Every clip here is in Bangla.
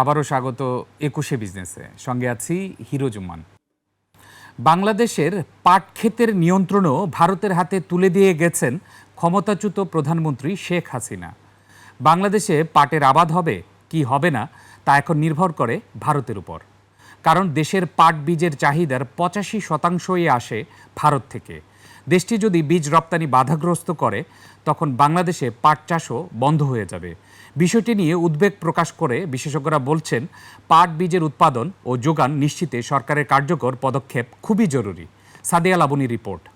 আবারও স্বাগত একুশে বিজনেসে। সঙ্গে আছি হিরো জুম্মান। বাংলাদেশের পাট ক্ষেতের নিয়ন্ত্রণও ভারতের হাতে তুলে দিয়ে গেছেন ক্ষমতাচ্যুত প্রধানমন্ত্রী শেখ হাসিনা। বাংলাদেশে পাটের আবাদ হবে, কি হবে না, তা এখন নির্ভর করে ভারতের উপর। কারণ দেশের পাট বীজের চাহিদার পঁচাশি শতাংশই আসে ভারত থেকে। দেশটি যদি বীজ রপ্তানি বাধাগ্রস্ত করে, তখন বাংলাদেশে পাট চাষও বন্ধ হয়ে যাবে। বিষয়টি নিয়ে উদ্বেগ প্রকাশ করে বিশেষজ্ঞরা বলছেন, পাট বীজের উৎপাদন ও যোগান নিশ্চিতে সরকারের কার্যকর পদক্ষেপ খুবই জরুরি। সাদিয়া লাবনী রিপোর্ট।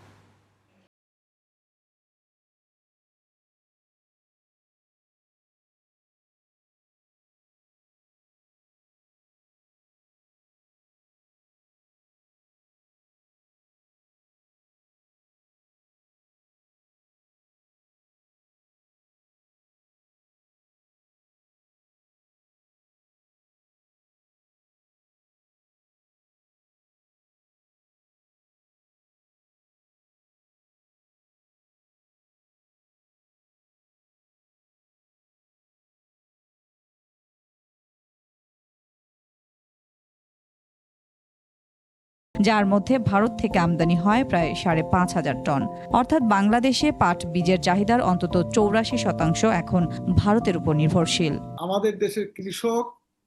যার মধ্যে ভারত থেকে আমদানি হয় প্রায় সাড়ে পাঁচ হাজার টন। অর্থাৎ বাংলাদেশে পাট বীজের চাহিদার অন্তত চৌরাশি শতাংশ এখন ভারতের উপর নির্ভরশীল। আমাদের দেশের কৃষক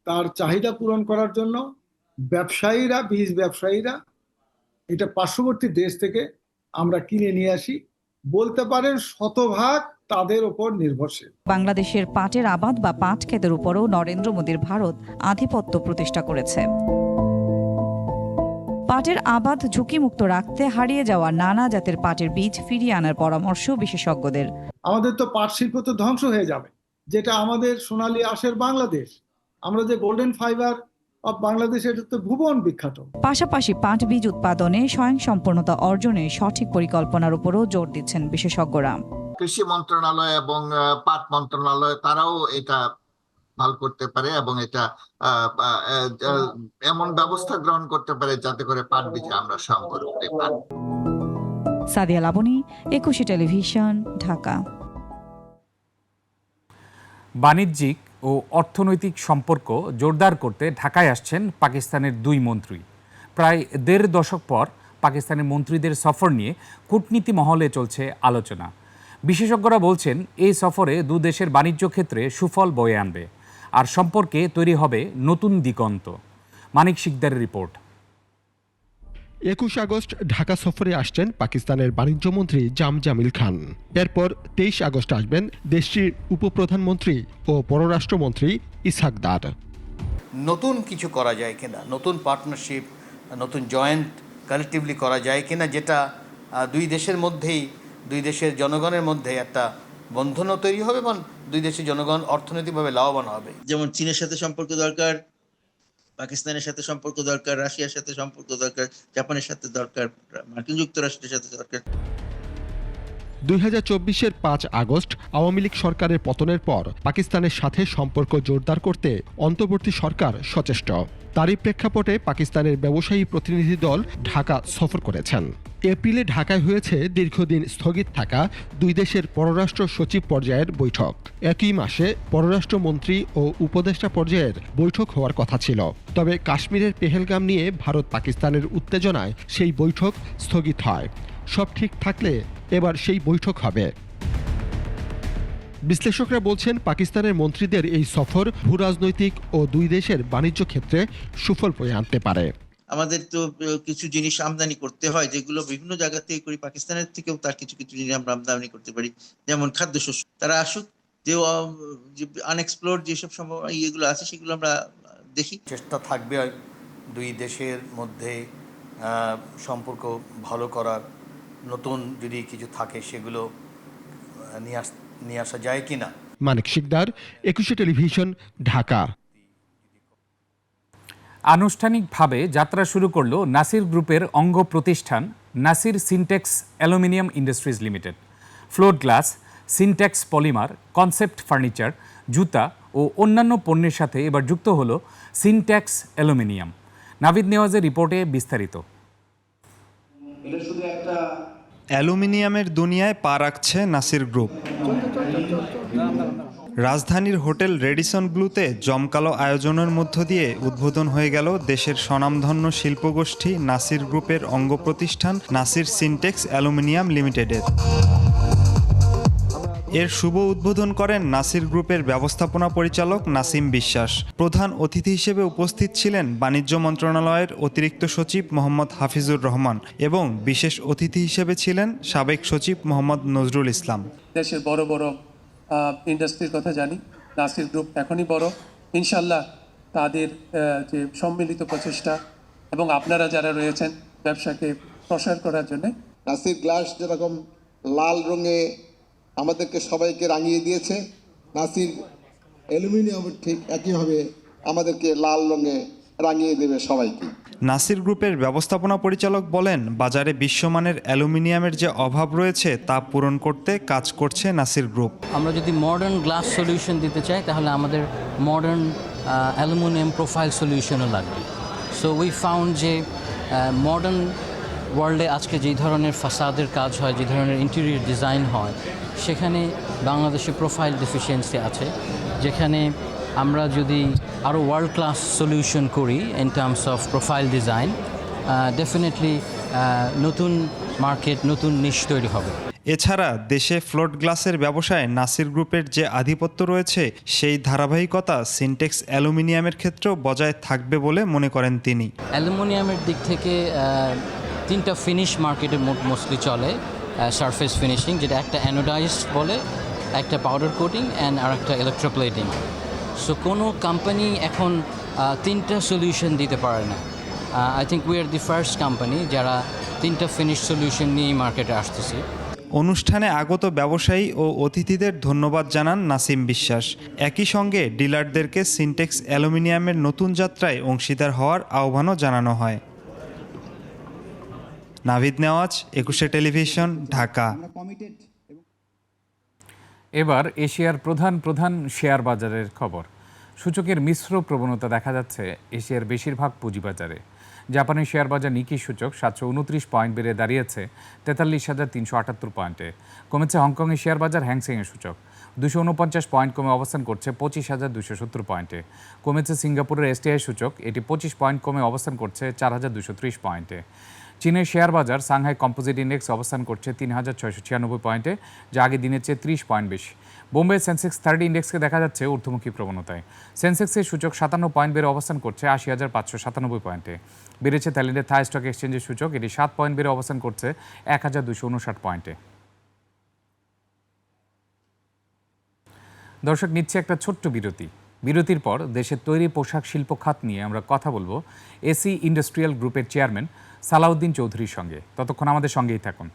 তার চাহিদা পূরণ করার জন্য ব্যবসায়ীরা বীজ ব্যবসায়ীরা এটা পার্শ্ববর্তী দেশ থেকে আমরা কিনে নিয়ে আসি। বলতে পারেন শতভাগ তাদের ওপর নির্ভরশীল। বাংলাদেশের পাটের আবাদ বা পাট ক্ষেতের উপরও নরেন্দ্র মোদীর ভারত আধিপত্য প্রতিষ্ঠা করেছে। পাটের আবাদ ঝুঁকিমুক্ত রাখতে হারিয়ে যাওয়া নানা জাতের পাটের বীজ ফিরিয়ে আনার পরামর্শ বিশেষজ্ঞদের। আমাদের তো পাট শিল্প তো ধ্বংস হয়ে যাবে যেটা আমাদের সোনালী আশের বাংলাদেশ। আমরা যে গোল্ডেন ফাইবার অফ বাংলাদেশ এটা তো ভুবন বিখ্যাত। পাশাপাশি পাট বীজ উৎপাদনে স্বয়ংসম্পূর্ণতা অর্জনে সঠিক পরিকল্পনার উপরও জোর দিচ্ছেন বিশেষজ্ঞরা। কৃষি মন্ত্রণালয় এবং পাট মন্ত্রণালয় তারাও এটা ভালো করতে পারে এবং এটা এমন ব্যবস্থা গ্রহণ করতে পারে যাতে করে পাট বীজে আমরা সম্পর্ক করতে পারি। সাদিয়া লাবনী একুশে টেলিভিশন ঢাকা। বাণিজ্যিক ও অর্থনৈতিক সম্পর্ক জোরদার করতে ঢাকায় আসছেন পাকিস্তানের দুই মন্ত্রী। প্রায় দেড় দশক পর পাকিস্তানের মন্ত্রীদের সফর নিয়ে কূটনীতি মহলে চলছে আলোচনা। বিশেষজ্ঞরা বলছেন এই সফরে দু দেশের বাণিজ্য ক্ষেত্রে সুফল বয়ে আনবে। আর সম্পর্কে তৈরি হবে নতুন দিগন্ত। মানিক শিকদারের রিপোর্ট। একুশ আগস্ট ঢাকা সফরে আসছেন পাকিস্তানের বাণিজ্যমন্ত্রী জাম জামিল খান। এরপর তেইশ আগস্ট আসবেন দেশটির উপপ্রধানমন্ত্রী ও পররাষ্ট্রমন্ত্রী ইসহাক দার। নতুন কিছু করা যায় কিনা? নতুন পার্টনারশিপ নতুন জয়েন্ট কালেকটিভলি করা যায় কিনা? যেটা দুই দেশের মধ্যেই দুই দেশের জনগণের মধ্যে একটা বন্ধনও তৈরি হবে এবং দুই দেশের জনগণ অর্থনৈতিকভাবে লাভবান হবে। যেমন চীনের সাথে সম্পর্ক দরকার পাকিস্তানের সাথে সম্পর্ক দরকার রাশিয়ার সাথে সম্পর্ক দরকার জাপানের সাথে দরকার মার্কিন যুক্তরাষ্ট্রের সাথে দরকার। দুই হাজার চব্বিশের পাঁচ আগস্ট আওয়ামী লীগ সরকারের পতনের পর পাকিস্তানের সাথে সম্পর্ক জোরদার করতে অন্তর্বর্তী সরকার সচেষ্ট। তারই প্রেক্ষাপটে পাকিস্তানের ব্যবসায়ী প্রতিনিধি দল ঢাকা সফর করেছেন। এপ্রিলে ঢাকায় হয়েছে দীর্ঘদিন স্থগিত থাকা দুই দেশের পররাষ্ট্র সচিব পর্যায়ের বৈঠক। একই মাসে পররাষ্ট্রমন্ত্রী ও উপদেষ্টা পর্যায়ের বৈঠক হওয়ার কথা ছিল। তবে কাশ্মীরের পেহেলগাম নিয়ে ভারত পাকিস্তানের উত্তেজনায় সেই বৈঠক স্থগিত হয়। সব ঠিক থাকলে এবার সেই বৈঠক হবে। বিশ্লেষকরা বলছেন, পাকিস্তানের মন্ত্রীদের এই সফর ভূরাজনৈতিক ও দুই দেশের বাণিজ্য ক্ষেত্রে সুফল বয়ে আনতে পারে। আমাদের তো কিছু জিনিস আমদানি করতে হয় যেগুলো বিভিন্ন জায়গা থেকে করি পাকিস্তানের থেকেও তার কিছু কিছু জিনিস আমরা আমদানি করতে পারি। যেমন খাদ্যশস্য। তারা আসুক যে আনএক্সপ্লোর যেসব সম্ভব ইয়েগুলো আছে সেগুলো আমরা দেখি। চেষ্টা থাকবে দুই দেশের মধ্যে সম্পর্ক ভালো করার। নতুন যদি কিছু থাকে সেগুলো নিয়ে আস নিয়ে আসা যায় কি না মানিক শিকদার একুশে টেলিভিশন ঢাকা। আনুষ্ঠানিকভাবে যাত্রা শুরু করল নাসির গ্রুপের অঙ্গ প্রতিষ্ঠান Nasir Syntex aluminium industries limited. Floor glass Syntex polymer concept furniture জুতা ও অন্যান্য পণ্যের সাথে এবার যুক্ত হলো সিনটেক্স অ্যালুমিনিয়াম। নাভিদ নেওয়াজের রিপোর্টে বিস্তারিত। অ্যালুমিনিয়ামের দুনিয়ায় পা রাখছে নাসির গ্রুপ। রাজধানীর হোটেল রেডিসন ব্লুতে জমকালো আয়োজনের মধ্য দিয়ে উদ্বোধন হয়ে গেল দেশের স্বনামধন্য শিল্পগোষ্ঠী নাসির গ্রুপের অঙ্গ প্রতিষ্ঠান নাসির সিনটেক্স অ্যালুমিনিয়াম লিমিটেডের। এর শুভ উদ্বোধন করেন নাসির গ্রুপের ব্যবস্থাপনা পরিচালক নাসিম বিশ্বাস। প্রধান অতিথি হিসেবে উপস্থিত ছিলেন বাণিজ্য মন্ত্রণালয়ের অতিরিক্ত সচিব মোহাম্মদ হাফিজুর রহমান এবং বিশেষ অতিথি হিসেবে ছিলেন সাবেক সচিব মোহাম্মদ নজরুল ইসলাম। দেশের বড় বড় ইন্ডাস্ট্রির কথা জানি, নাসির গ্রুপ এখনই বড়। ইনশাল্লাহ তাদের যে সম্মিলিত প্রচেষ্টা এবং আপনারা যারা রয়েছেন ব্যবসাকে প্রসার করার জন্য। নাসির গ্লাস যেরকম লাল রঙে আমাদেরকে সবাইকে রাঙিয়ে দিয়েছে, নাসির অ্যালুমিনিয়াম ঠিক একইভাবে আমাদেরকে লাল রঙে রাঙিয়ে দেবে সবাইকে। নাসির গ্রুপের ব্যবস্থাপনা পরিচালক বলেন, বাজারে বিশ্বমানের অ্যালুমিনিয়ামের যে অভাব রয়েছে তা পূরণ করতে কাজ করছে নাসির গ্রুপ। আমরা যদি মডার্ন গ্লাস সলিউশন দিতে চাই, তাহলে আমাদের মডার্ন অ্যালুমিনিয়াম প্রোফাইল সলিউশনও লাগবে। সো উই ফাউন্ড যে মডার্ন ওয়ার্ল্ডে আজকে যেই ধরনের ফাসাদের কাজ হয় যে ধরনের ইন্টেরিয়র ডিজাইন হয়, সেখানে বাংলাদেশে প্রোফাইল ডেফিসিয়েন্সি আছে। যেখানে আমরা যদি আরও ওয়ার্ল্ড ক্লাস সলিউশন করি in terms of profile design definitely নতুন মার্কেট নতুন নিশ তৈরি হবে। এছাড়া দেশে ফ্লোট গ্লাসের ব্যবসায় নাসির গ্রুপের যে আধিপত্য রয়েছে সেই ধারাবাহিকতা সিনটেক্স অ্যালুমিনিয়ামের ক্ষেত্রেও বজায় থাকবে বলে মনে করেন তিনি। অ্যালুমিনিয়ামের দিক থেকে তিনটা ফিনিশ মার্কেটে মোট মোস্টলি চলে সারফেস ফিনিশিং যেটা একটা অ্যানোডাইজড বলে একটা পাউডার কোটিং অ্যান্ড আর একটা ইলেকট্রোপ্লেটিং সো কোনো কোম্পানি এখন তিনটা সলিউশন দিতে পারে না। I think we are the first company যারা তিনটা ফিনিশ সলিউশন নিয়ে মার্কেটে আসতেছে। অনুষ্ঠানে আগত ব্যবসায়ী ও অতিথিদের ধন্যবাদ জানান নাসিম বিশ্বাস। একই সঙ্গে ডিলারদেরকে সিনটেক্স অ্যালুমিনিয়ামের নতুন যাত্রায় অংশীদার হওয়ার আহ্বানও জানানো হয়। নাভিদ নেওয়াজ, একুশে টেলিভিশন, ঢাকা। এবার এশিয়ার প্রধান প্রধান শেয়ার বাজারের খবর। সূচকের মিশ্র প্রবণতা দেখা যাচ্ছে এশিয়ার বেশিরভাগ পুঁজিবাজারে। জাপানের শেয়ার বাজার নিকি সূচক সাতশো উনত্রিশ পয়েন্ট বেড়ে দাঁড়িয়েছে তেতাল্লিশ হাজার তিনশো আটাত্তর পয়েন্টে। কমেছে হংকংয়ের শেয়ার বাজার হ্যাংসেংয়ের সূচক। দুশো উনপঞ্চাশ পয়েন্ট কমে অবস্থান করছে পঁচিশ হাজার দুশো সত্তর পয়েন্টে। কমেছে সিঙ্গাপুরের এসটিআই সূচক, এটি পঁচিশ পয়েন্ট কমে অবস্থান করছে চার হাজার দুশো ত্রিশ পয়েন্টে। চীনের শেয়ার বাজার সাংহাই কম্পোজিট ইন্ডেক্স অবস্থান করছে তিন হাজার ছয়শো ছিয়ানব্বই পয়েন্টে, যা আগের দিনের চেয়ে ত্রিশ পয়েন্ট বেশি। বোম্বে সেন্সেক্স থার্টি ইন্ডেক্সকে দেখা যাচ্ছে ঊর্ধ্বমুখী প্রবণতায়। সেন্সেক্সের সূচক সাতান্ন পয়েন্ট বেড়ে অবস্থান করছে আশি হাজার পাঁচশো সাতানব্বই পয়েন্টে। বেড়েছে থাইল্যান্ডের থাই স্টক এক্সচেঞ্জের সূচক, এটি সাত পয়েন্ট বেড়ে অবস্থান করছে এক হাজার দুশো উনষাট পয়েন্টে। দর্শক, নিচ্ছে একটা ছোট্ট বিরতি। বিরতির পর দেশের তৈরি পোশাক শিল্প খাত নিয়ে আমরা কথা বলব এসি ইন্ডাস্ট্রিয়াল গ্রুপের চেয়ারম্যান সালাউদ্দিন চৌধুরীর সঙ্গে। ততক্ষণ আমাদের সঙ্গেই থাকুন।